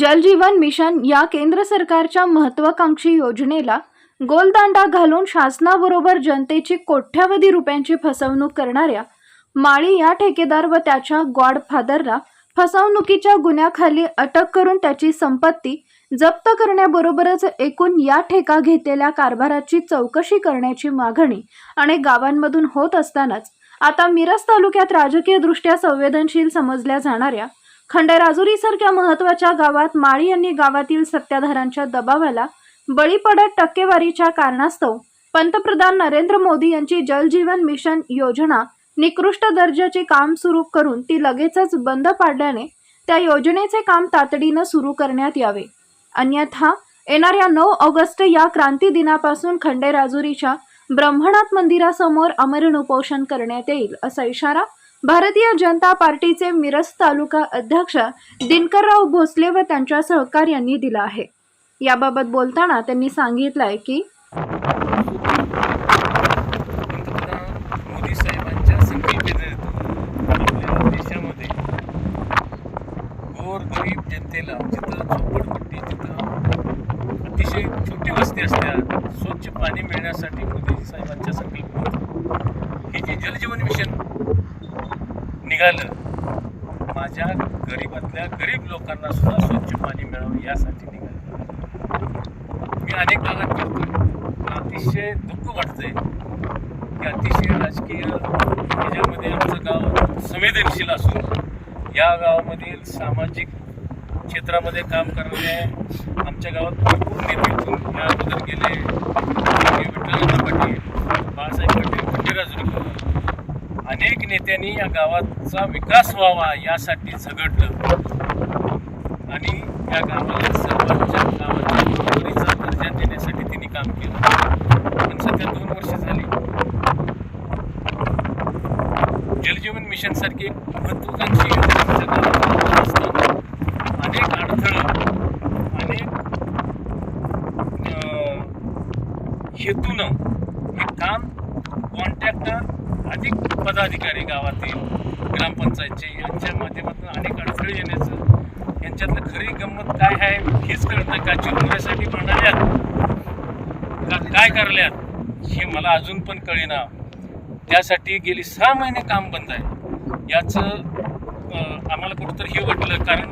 जलजीवन mission या केंद्र सरकारच्या महत्वाकांक्षी योजनेला गोलदांडा घालून शासनाबरोबर जनतेची कोट्यावधी रुपयांची फसवणूक करणाऱ्या माळी या ठेकेदार व त्याच्या गॉडफादरला फसवणुकीच्या गुन्ह्याखाली अटक करून त्याची संपत्ती जप्त करण्याबरोबरच एकूण या ठेका घेतलेल्या कारभाराची चौकशी करण्याची मागणी अनेक गावांमधून होत असतानाच आता मिरज तालुक्यात राजकीयदृष्ट्या संवेदनशील समजल्या जाणाऱ्या खंडराजुरीसारख्या महत्त्वाच्या गावात माळी यांनी गावातील सत्ताधाऱ्यांच्या दबावाला बळी पडत टक्केवारीच्या कारणास्तव पंतप्रधान नरेंद्र मोदी यांची जलजीवन मिशन योजना निकृष्ट दर्जाचे काम सुरू करून ती लगेचच बंद पाडल्याने त्या योजनेचे काम तातडीनं सुरू करण्यात यावे. अन्यथा येणाऱ्या नऊ ऑगस्ट या क्रांती दिनापासून खंडेराजुरीच्या ब्रह्मनाथ मंदिरासमोर अमरण उपोषण करण्यात येईल असा इशारा भारतीय जनता पार्टीचे मिरज तालुका अध्यक्ष दिनकरराव भोसले व त्यांच्या सहकार्यांनी दिला आहे. याबाबत बोलताना त्यांनी सांगितलंय की पंतप्रधान मोदी साहेबांच्या संकल्पनेतून आपल्या देशामध्ये गोर गरीब जनतेला जिथं झोपडपट्टी जिथं अतिशय छोटी वस्ती असत्या स्वच्छ पाणी मिळण्यासाठी मोदी साहेबांच्या संकल्पनेतून हे जे जलजीवन मिशन निघालं माझ्या गरीबातल्या गरीब लोकांना सुद्धा स्वच्छ पाणी मिळावं यासाठी निघालं मी अनेक भागात करतोय मला अतिशय दुःख वाटतंय की अतिशय राजकीय ह्याच्यामध्ये आमचं गाव संवेदनशील असून या गावामधील सामाजिक क्षेत्रामध्ये काम करणारे आमच्या गावात भरपूर नेते या अगोदर गेले. विठ्ठलनाथ पाटील बाळासाहेब पाटील खंडेराजुरी अनेक नेत्यांनी या गावाचा विकास व्हावा यासाठी झगडलं. आणि या गावाला सर्वांच्या गावाच्या बरोबरीचा दर्जा देण्यासाठी त्यांनी काम केलं पण सध्या दोन वर्ष झाली जलजीवन महत्वाकांक्षी असताना अनेक अडथळं अनेक हेतून हेतूनं हे काम कॉन्ट्रॅक्टर अधिक पदाधिकारी गावातील ग्रामपंचायतचे यांच्या माध्यमातून अनेक अडथळे येण्याचं यांच्यातलं खरी गंमत काय आहे हेच कळत नाही का? चिरण्यासाठी म्हणाल्यात का काय करल्यात हे मला अजून पण कळेना. त्यासाठी गेली सहा महिने काम बंद आहे. याचं आम्हाला कुठंतरी हे वाटलं कारण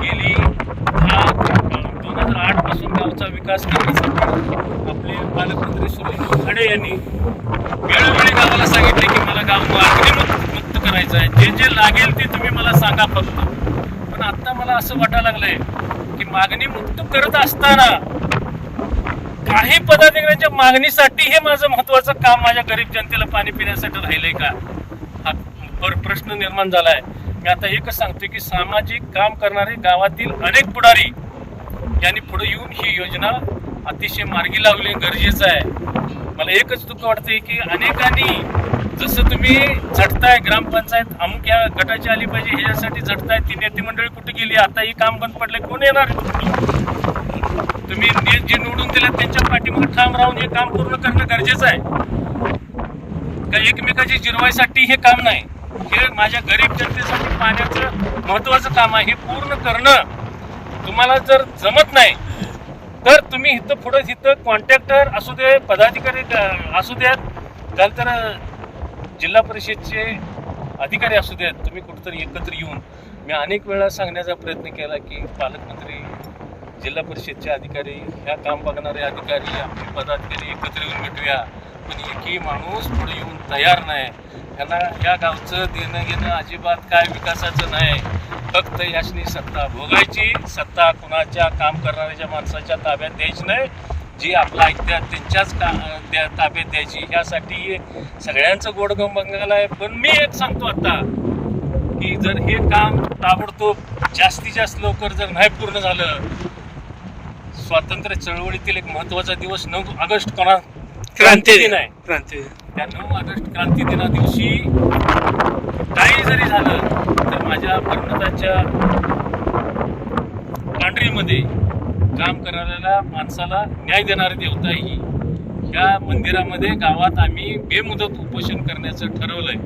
गेली दहा दोन हजार आठपासून गावचा विकास करण्यासाठी आपले पालकमंत्री सुरेश खडे यांनी वेळोवेळी गावाला सांगितले की मला गाव मागणी मुक्त करायचं आहे. जे जे लागेल ते तुम्ही मला सांगा फक्त. पण आता मला असं वाटायला लागलंय की मागणी मुक्त करत असताना काही पदाधिकाऱ्यांच्या मागणीसाठी हे माझं महत्वाचं काम माझ्या गरीब जनतेला पाणी पिण्यासाठी राहिलंय का? पर- प्रश्न निर्माण झालाय. मी आता एकच सांगतोय की सामाजिक काम करणारे गावातील अनेक पुढारी यांनी पुढे येऊन ही योजना अतिशय मार्गी लावली गरजेचं आहे. मला एकच दुःख वाटतंय की अनेकांनी जसं तुम्ही झटताय ग्रामपंचायत अमुक या गटाची आली पाहिजे ह्याच्यासाठी झटताय ती नेते मंडळी कुठे गेली? आता ही काम बंद पडले कोण येणार? तुम्ही जे निवडून दिले त्यांच्या पाठीमागे ठाम राहून हे काम पूर्ण करणं गरजेचं आहे. का एकमेकाची जिरवायसाठी हे काम नाही. हे माझ्या गरीब जनतेसाठी पाण्याचं महत्वाचं काम आहे. हे पूर्ण करणं तुम्हाला जर जमत नाही तर तुम्ही इथं पुढं इथं कॉन्ट्रॅक्टर असू दे पदाधिकारी असू द्यात काल तर जिल्हा परिषदचे अधिकारी असू द्यात तुम्ही कुठंतरी एकत्र येऊन मी अनेक वेळा सांगण्याचा प्रयत्न केला की पालकमंत्री जिल्हा परिषदचे अधिकारी ह्या काम बघणारे अधिकारी आपले पदाधिकारी एकत्र येऊन भेटूया. पण एकही माणूस पुढे येऊन तयार नाही. त्यांना या गावचं देणं घेणं अजिबात काय विकासाचं नाही. फक्त यासनी सत्ता भोगायची सत्ता कुणाच्या काम करणाऱ्याच्या माणसाच्या ताब्यात द्यायची नाही. जी आपला ऐकत्या त्यांच्याच का त्या ताब्यात द्यायची यासाठी सगळ्यांचं गोडगम बंगाल आहे. पण मी एक सांगतो आता की जर हे काम ताबडतोब जास्तीत जास्त लवकर जर नाही पूर्ण झालं स्वातंत्र्य चळवळीतील एक महत्त्वाचा दिवस नऊ ऑगस्ट कोणा क्रांती दिन. आहे क्रांती त्या नऊ ऑगस्ट क्रांती दिना दिवशी काही जरी झालं तर माझ्या पर्वताच्या पांढरीमध्ये काम करणाऱ्याला माणसाला न्याय देणारी देवता ही. या मंदिरामध्ये गावात आम्ही बेमुदत उपोषण करण्याचं ठरवलंय.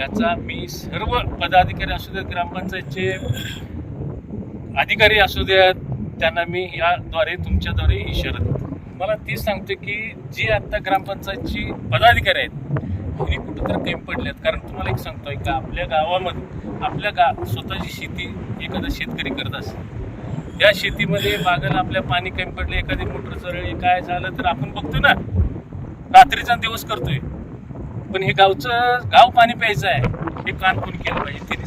याचा मी सर्व पदाधिकारी असू देत ग्रामपंचायतचे अधिकारी असू द्यात त्यांना मी याद्वारे तुमच्याद्वारे इशारा देतो. मला तीच सांगतो की जी आता ग्रामपंचायतची पदाधिकारी आहेत हे कुठंतरी कमी पडलेत कारण तुम्हाला एक सांगतोय का आपल्या गावामध्ये आपल्या गा स्वतःची शेती एखादा शेतकरी करत असेल. त्या शेतीमध्ये बागाला आपल्या पाणी कमी पडले एखादी मोटर चरळी काय झालं तर आपण बघतो ना रात्रीचा दिवस करतोय. पण हे गावचं गाव पाणी प्यायचं आहे हे काम कोण केलं पाहिजे केलं पाहिजे?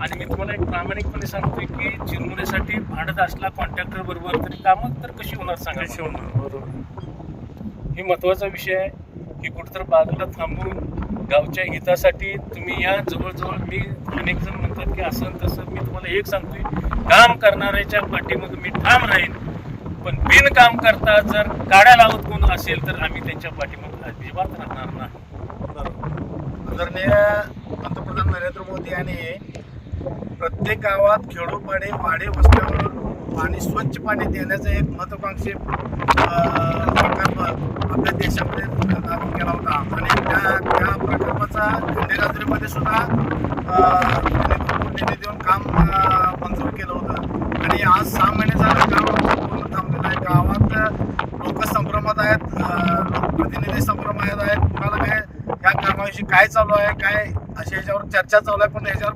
आणि मी तुम्हाला एक प्रामाणिकपणे सांगतोय की चिरमुऱ्यासाठी भांडत असला कॉन्ट्रॅक्टर बरोबर तरी कामं तर कशी होणार सांगा कशी. होणार? बरोबर. ही महत्त्वाचा विषय आहे. की कुठंतर बाजूला थांबून गावच्या हितासाठी तुम्ही या जवळजवळ मी अनेक जण म्हणतात की असं आणि तसं. मी तुम्हाला एक सांगतोय काम करणाऱ्याच्या पाठीमध्ये मी ठाम राहीन. पण बिन काम करता जर काड्या लावत कोण असेल तर आम्ही त्यांच्या पाठीमध्ये अजिबात राहणार नाही. आदरणीय पंतप्रधान नरेंद्र मोदी यांनी प्रत्येक गावात खेडोपाडे वाडे वस्त्यावर पाणी स्वच्छ पाणी देण्याचा एक महत्वाकांक्षी प्रकल्प आपल्या देशामध्ये लागू केला होता. आणि त्या त्या प्रकल्पाचा खंडेरात्रीमध्ये सुद्धा निधी देऊन काम मंजूर केलं होतं. आणि आज सहा महिने झालं काम पूर्ण थांबलेलं आहे. गावात लोक संभ्रमात आहेत लोकप्रतिनिधी संभ्रमात आहेत. कुणाला काय या कामाविषयी काय चालू आहे काय अशा ह्याच्यावर चर्चा चालू आहे पण ह्याच्यावर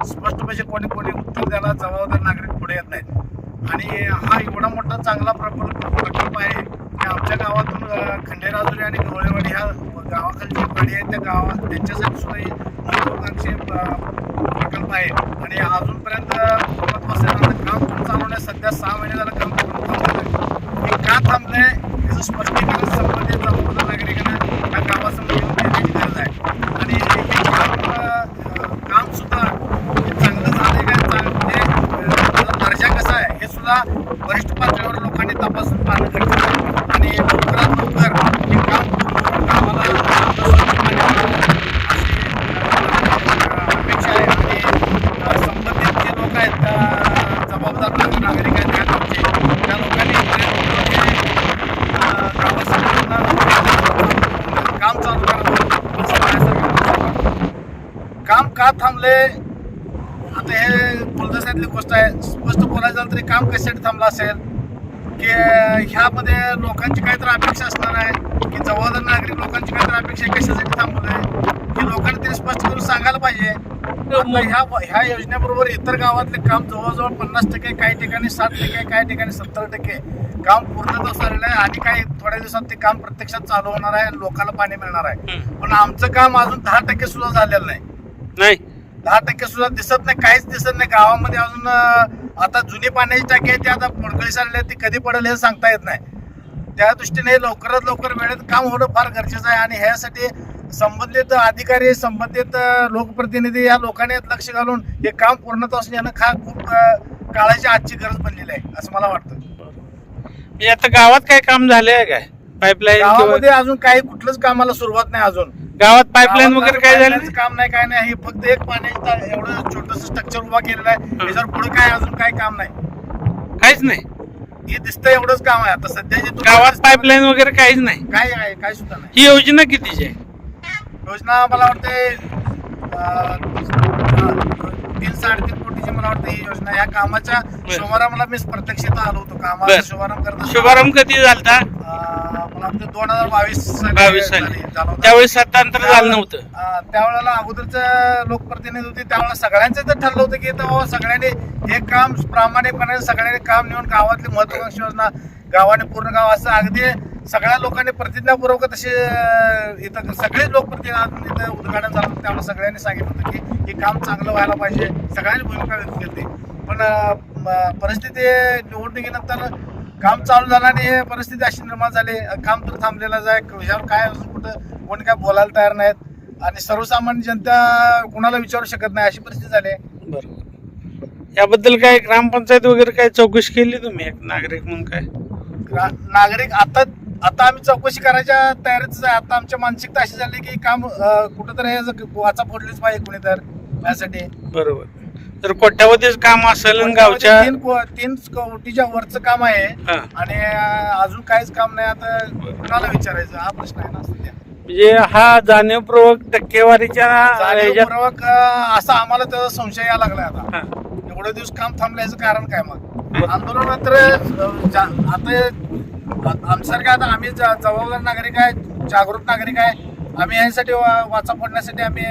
अं, स्पष्ट कोणी कोणी उत्तर द्यायला जबाबदार नागरिक पुढे येत नाहीत. आणि हा एवढा मोठा चांगला प्रकल्प प्रकल्प आहे की आमच्या गावातून खंडेराजुरी आणि गवळेवाडी ह्या गावाखालची पाणी आहे. त्या गावात त्यांच्यासाठी सुद्धा महत्वाकांक्षी प्रकल्प आहे. आणि अजूनपर्यंत काम चालवण्यास सध्या सहा महिने झालं काम पूर्ण थांबलेलं आहे हे का थांबलंय याचं स्पष्टीकरण संबंधित जबाबदार नागरिकांना या गावासमोर येऊन देण्याची गरज आहे आणि हे काम अं, काम सुद्धा हे चांगलं झालंय काय चांगलं म्हणजे अं, त्याचा दर्जा कसा आहे हे सुद्धा वरिष्ठ पातळीवर लोकांनी तपासून पाहणं गरजेचं आहे आणि लवकरात लवकर हे काम पूर्ण करून गावाला स्वच्छ पाणी मिळावं अशी अं, अपेक्षा आहे आणि अं, संबंधित जे लोक आहेत त्या जबाबदार नाग- नागरिक आहेत त्या गावचे त्या लोकांनी प्रयत्न करून हे गावासाठी काम चालू करावं असं माझ्यासारखं काम का थांबले आता हे बोलण्यासारखी गोष्ट आहे. स्पष्ट बोलायचं झालं तरी काम कशासाठी थांबलं असेल? की ह्यामध्ये लोकांची काहीतरी अपेक्षा असणार आहे की जबाबदार नागरिक लोकांची काहीतरी अपेक्षा आहे कशासाठी थांबवलंय? की लोकांनी तरी स्पष्ट करून सांगायला पाहिजे. ह्या ह्या योजनेबरोबर इतर गावातले काम जवळजवळ पन्नास टक्के काही ठिकाणी साठ टक्के काही ठिकाणी सत्तर टक्के काम पूर्णतः झालेलं आहे आणि काही थोड्या दिवसात ते काम प्रत्यक्षात चालू होणार आहे लोकांना पाणी मिळणार आहे. पण आमचं काम अजून दहा टक्के सुद्धा झालेलं नाही. दहा टक्के सुद्धा दिसत नाही काहीच दिसत नाही. गावामध्ये अजून आता जुनी पाण्याची टाकी आहे ती आता मोडकळी आहे ती कधी पडेल हे सांगता येत नाही. त्या दृष्टीने लवकरात लवकर वेळेत काम होणं फार गरजेचं आहे आणि ह्यासाठी संबंधित अधिकारी संबंधित लोकप्रतिनिधी या लोकांनी लक्ष घालून हे काम पूर्णत्वास येणं खा खूप काळाची आजची गरज बनलेली आहे असं मला वाटतं. आता गावात काय काम झाले आहे काय पाईपलाईन गावामध्ये अजून काही कुठलंच कामाला सुरुवात नाही अजून. गावात पाईपलाईन वगैरे काय झालं? पाण्याचं काम नाही काय नाही. हे फक्त एक पाण्याचं ता- एवढं छोटस स्ट्रक्चर उभा केलेलं आहे. त्याच्यावर पुढे काय अजून काय काम नाही. काहीच नाही. हे दिसतं एवढंच काम आहे. आता सध्या जे गावात पाईपलाईन वगैरे काहीच नाही. काय आहे काय सुद्धा नाही. ही योजना कितीची आहे? योजना मला वाटते अं, तीन साडेतीन कोटीची मला वाटतं ही योजना या कामाच्या शुभारंभाला मी प्रत्यक्ष इथं आलो होतो. कामाचा बरं. शुभारंभ करत शुभारंभ कधी झालता? अं, वाटतं दोन हजार बावीस बावीस साली. त्यावेळेस सत्तांतर झालं नव्हतं. अं, त्यावेळेला अगोदरचं लोकप्रतिनिधी होते त्यावेळेला सगळ्यांचं तर ठरलं होतं की बाबा सगळ्यांनी हे काम प्रामाणिकपणे सगळ्यांनी काम नेऊन गावातली महत्वाकांक्षी योजना गावाने पूर्ण गाव असं अगदी सगळ्या लोकांनी प्रतिज्ञापूर्वक तसे अं, इथं सगळे लोकप्रतिनिधी इथं उद्घाटन झालं. होतं त्यावेळेला सगळ्यांनी सांगितलं होतं की हे काम चांगलं व्हायला पाहिजे. सगळ्यांनी भूमिका व्यक्त केली पण अं, म- परिस्थिती निवडणुकीनंतर काम चालू झालं आणि हे परिस्थिती अशी निर्माण झाली. काम तर थांबलेलंच आहे. ह्याच्यावर काय अजून कुठं कोणी काय बोलायला तयार नाहीत. आणि सर्वसामान्य जनता कुणाला विचारू शकत नाही अशी परिस्थिती झाली बरोबर याबद्दल काय ग्रामपंचायत वगैरे काय चौकशी केली तुम्ही एक नागरिक म्हणून काय? नागरिक आता आता आम्ही चौकशी करायच्या तयारीच आहे. आता आमची मानसिकता अशी झाली की काम कुठंतरी वाचा फोडलीच पाहिजे कुणी तर यासाठी. बरोबर. तर कोट्यावधीच काम असेल आणि गावच्या तीन को- तीन कोटीच्या वरचं काम आहे. हा. आणि अजून काहीच काम नाही. आता कुणाला विचारायचं? हा प्रश्न आहे ना सध्या. म्हणजे हा जाणीवपूर्वक टक्केवारीच्या ह्याच्यात जाणीवपूर्वक अं, असा आम्हाला त्याचा संशय यायला लागलाय आता. हा. एवढे दिवस काम थांबल्याचं कारण काय मग? आंदोलन तर अं, जा- आता आ- आमच्यासारखं आता आम्ही ज- जबाबदार नागरिक आहे जागृत नागरिक आहे. आम्ही यासाठी वा- वाचा फोडण्यासाठी आम्ही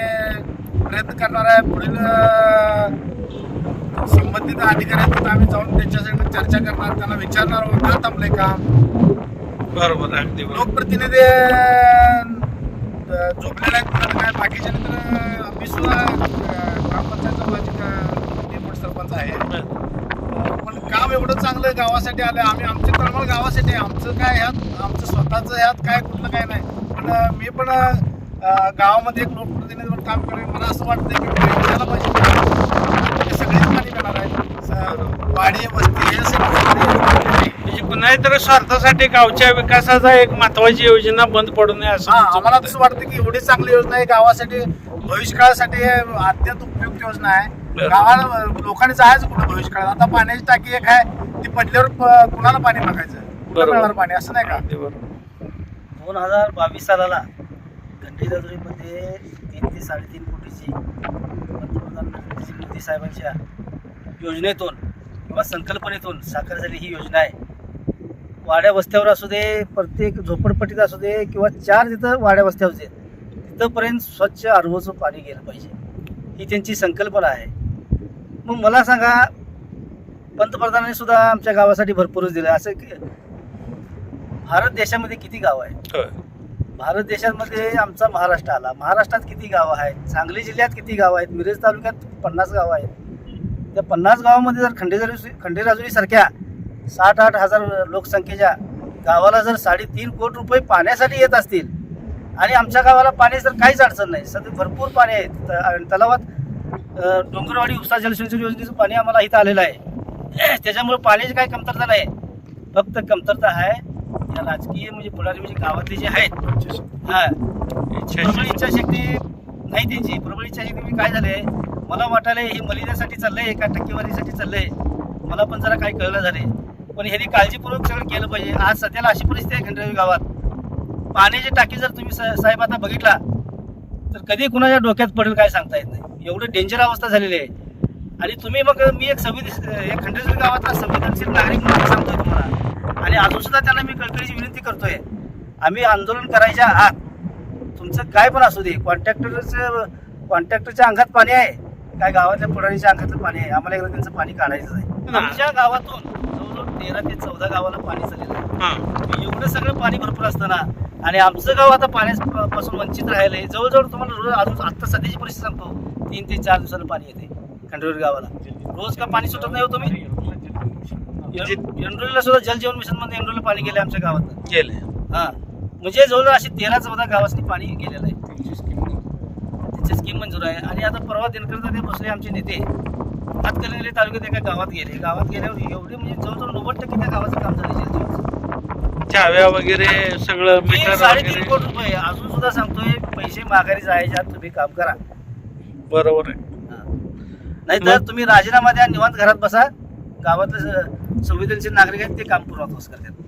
प्रयत्न करणार आहे. पुढील संबंधित आहेत तिथं आम्ही जाऊन त्यांच्यासाठी चर्चा करणार. त्यांना विचारणार का थांबलंय काम? बरोबर अगदी लोकप्रतिनिधी झोपलेले आहेत. काय बाकीचे तर अं, मी सुद्धा का- डेप्युटी सरपंच आहे. पण काम एवढं चांगलं गावासाठी आलं आम्ही आमचे तळमळ गावासाठी. आमचं काय ह्यात आमचं स्वतःचं ह्यात काय कुठलं काय नाही. पण मी पण गावामध्ये एक लोकप्रतिनिधी म्हणून काम करेन मला असं वाटतं की द्यायला पाहिजे सगळेच पाणी आहे वस्ती हे सगळं म्हणजे पुन्हा तर स्वार्थासाठी गावच्या विकासाचा एक महत्वाची योजना बंद पडू नये असं हा आम्हाला. तसं वाटतं की एवढी चांगली योजना आहे. गावासाठी भविष्यकाळासाठी अत्यंत उपयुक्त योजना आहे. गावाला लोकांनी जायचं कुठं भविष्यकाळात? आता पाण्याची टाकी एक आहे. ती पडल्यावर कुणाला पाणी मागायचं? पाणी? असं नाही का? दोन हजार बावीस सालाला खंडेराजुरीमध्ये तीन ते साडेतीन कोटीची पंतप्रधान नरेंद्रजी मोदी साहेबांच्या योजनेतून किंवा संकल्पनेतून साकार झाली ही योजना आहे. वाड्या वस्त्यावर असू दे प्रत्येक झोपडपट्टीत असू दे किंवा चार तिथं वाड्या वस्त्यावर असू दे तिथंपर्यंत स्वच्छ आरवचं पाणी गेलं पाहिजे. ही त्यांची संकल्पना आहे. मग मला सांगा पंतप्रधानांनी सुद्धा आमच्या गावासाठी भरपूरच दिलं. असं भारत देशामध्ये किती गाव आहे भारत देशामध्ये आमचा महाराष्ट्र आला. महाराष्ट्रात किती गावं आहेत? सांगली जिल्ह्यात किती गावं आहेत? मिरज तालुक्यात पन्नास गावं आहेत. त्या पन्नास गावामध्ये जर खंडेराजुरी खंडेराजुरीसारख्या साठ आठ हजार लोकसंख्येच्या गावाला जर साडेतीन कोटी रुपये पाण्यासाठी येत असतील आणि आमच्या गावाला पाणी जर काहीच अडचण नाही. सध्या भरपूर पाणी आहे. त- आणि तलावात डोंगरवाडी उपसा जलसिंचन योजनेचं पाणी आम्हाला इथं आलेलं आहे. त्याच्यामुळे पाण्याची काही कमतरता नाही. फक्त कमतरता आहे या राजकीय म्हणजे पुढारी म्हणजे गावातले जे आहेत हा. प्रबळ इच्छाशक्ती नाही त्यांची. प्रबळ इच्छाशक्ती म्हणजे काय झालंय मला वाटायला हे मलिदासाठी चाललंय एका टक्केवारीसाठी चाललंय. मला पण जरा काही कळलं झालंय. पण ह्यांनी काळजीपूर्वक सगळं केलं पाहिजे. आज सध्याला अशी परिस्थिती आहे खंडरावी गावात. पाण्याची टाकी जर तुम्ही साहेब आता बघितला तर कधी कुणाच्या डोक्यात पडेल काय सांगता येत नाही. एवढं डेंजर अवस्था झालेली आहे. आणि तुम्ही मग मी एक संवेद एक खंडेश्वर गावातला संवेदनशील नागरिक म्हणून सांगतोय तुम्हाला. आणि अजून सुद्धा त्यांना मी कळकळीची विनंती करतोय. आम्ही आंदोलन करायच्या आत तुमचं काय पण असू दे कॉन्ट्रॅक्टरचं कॉन्ट्रॅक्टरच्या अंगात पाणी आहे. काय गावातल्या पुढारीच्या अंगातलं पाणी आहे. आम्हाला एकदा त्यांचं पाणी काढायचं आहे. आमच्या गावातून जवळजवळ तेरा ते चौदा गावाला पाणी चाललेलं आहे. एवढं सगळं पाणी भरपूर असताना आणि आमचं गाव आता पाण्यापासून वंचित राहिलंय. जवळजवळ तुम्हाला रोज अजून आता सध्याची परिस्थिती सांगतो. तीन ते चार दिवसाला पाणी येते खंडोरी गावाला. रोज का पाणी सुटत नाही हो तुम्ही? एंड्रोलीला सुद्धा जल जीवन मिशनमध्ये एंड्रोलीला पाणी गेले आमच्या गावात. गेले. हा. म्हणजे जवळजवळ अशी तेरा चौदा गावासाठी पाणी गेलेलं आहे. त्यांची स्कीम मंजूर आहे. आणि आता परवा दिनकर ते बसले आमचे नेते. हातकणंगले तालुक्यात एका गावात गेले. गावात गेल्यावर एवढे म्हणजे जवळजवळ नव्वद टक्के त्या गावाचं काम झालं जल जीवनचं. चाव्या वगैरे सगळं मीटर साडेतीन कोटी रुपये. अजून सुद्धा सांगतोय पैसे माघारी जायच्या तुम्ही काम करा. बरोबर आहे. नाही तर तुम्ही राजीनामा द्या निवांत घरात बसा. गावातले संवेदनशील नागरिक आहेत ते काम पूर्ण करतात.